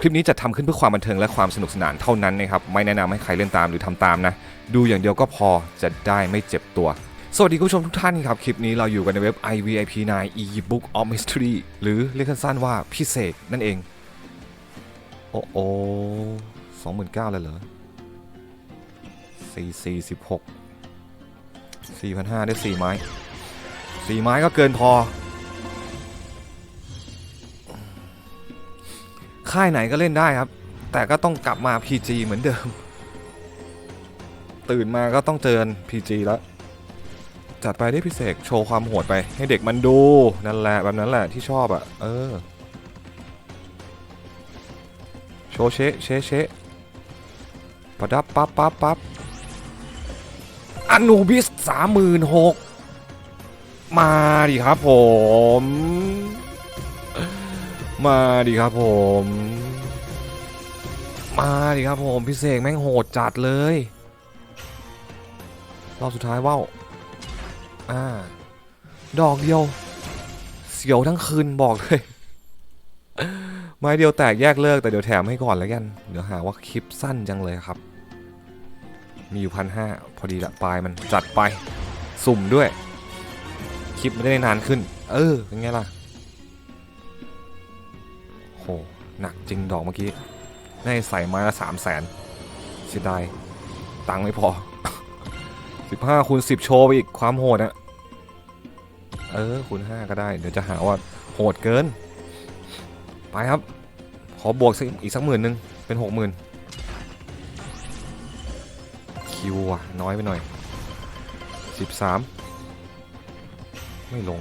คลิปนี้จะทำขึ้นเพื่อความบันเทิงและความสนุกสนานเท่านั้นนะครับ ไม่แนะนำให้ใครเล่นตามหรือทำตามนะ ดูอย่างเดียวก็พอจะได้ไม่เจ็บตัว สวัสดีคุณผู้ชมทุกท่านครับ คลิปนี้เราอยู่กันในเว็บ ivip9 ebook of mystery หรือเรียกสั้นๆว่าพิเศษนั่นเอง โอ้โอสองหมื่นเก้าเลยเหรอสี่สี่สิบหกสี่พันห้าได้สี่ไม้สี่ไม้ก็เกินพอ ค่ายไหนก็เล่นได้ครับ แต่ก็ต้องกลับมา PG เหมือนเดิม ตื่นมาก็ต้องเจอ PG แล้ว จัดไปได้พิเศษโชว์ความโหดไป ให้เด็กมันดูนั่นแหละแบบนั้นแหละที่ชอบอะ่ะ เออ โชว์เชะเชะเชะปะดับปั๊บปั๊บปั๊บอนูบิสสามหมื่นหกมาดิครับผม มาดิครับผม มาดิครับผมพี่เสกแม่งโหดจัดเลย รอบสุดท้ายว่าวอ่า ดอกเดียว เสียวทั้งคืนบอกเลย ไม้เดียวแตกแยกเลิกแต่เดี๋ยวแถมให้ก่อนแล้วกัน เดี๋ยวหาว่าคลิปสั้นจังเลยครับ มีอยู่พันห้าพอดีละปลายมันจัดไป สุ่มด้วย คลิปไม่ได้นานขึ้น เออเป็นไงล่ะ หหนักจริงดอกเมื่อกี้ได้ใส่ไม้ละสามแสนเสียดายตังค์ไม่พอสิบห้าคูณสิบโชว์ไปอีกความโหดอะเออคูณห้าก็ได้ เดี๋ยวจะหาว่าโหดเกิน ไปครับ ขอบวกสักอีกสักหมื่นหนึ่งเป็นหกหมื่นคิวอะน้อยไปหน่อยสิบสามไม่ลง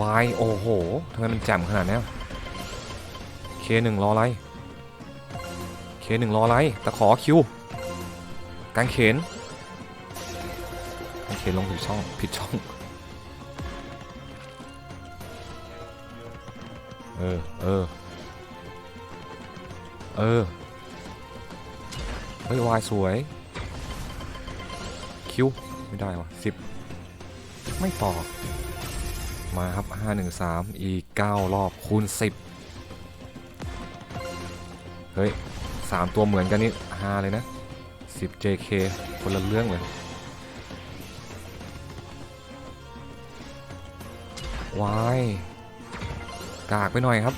วายโอ้โหทำไมมันแจ่มขนาดนี้ หนึ่งรออะไรเคหนึ่งรออะไรตะขอคิวกางเขนกางเขนลงผิดช่องผิดช่องเออเออเออเฮ้ยวายสวยคิวไม่ได้วะสิบไม่ต่อมาครับ 513 อีก 9 รอบคูณ 10 เฮ้ย3ตัวเหมือนกันนี่5เลยนะ 10 JK คนละเรื่องเลยวายกากไปหน่อยครับ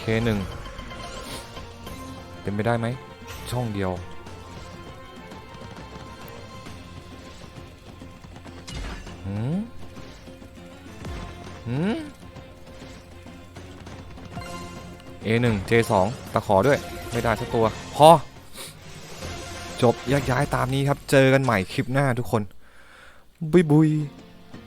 K1 เป็นไปได้ไหม ช่องเดียวหืม A1 J2 ตะขอด้วยไม่ได้สักตัวพอจบแยกย้ายตามนี้ครับ เจอกันใหม่คลิปหน้าทุกคน บุยบุย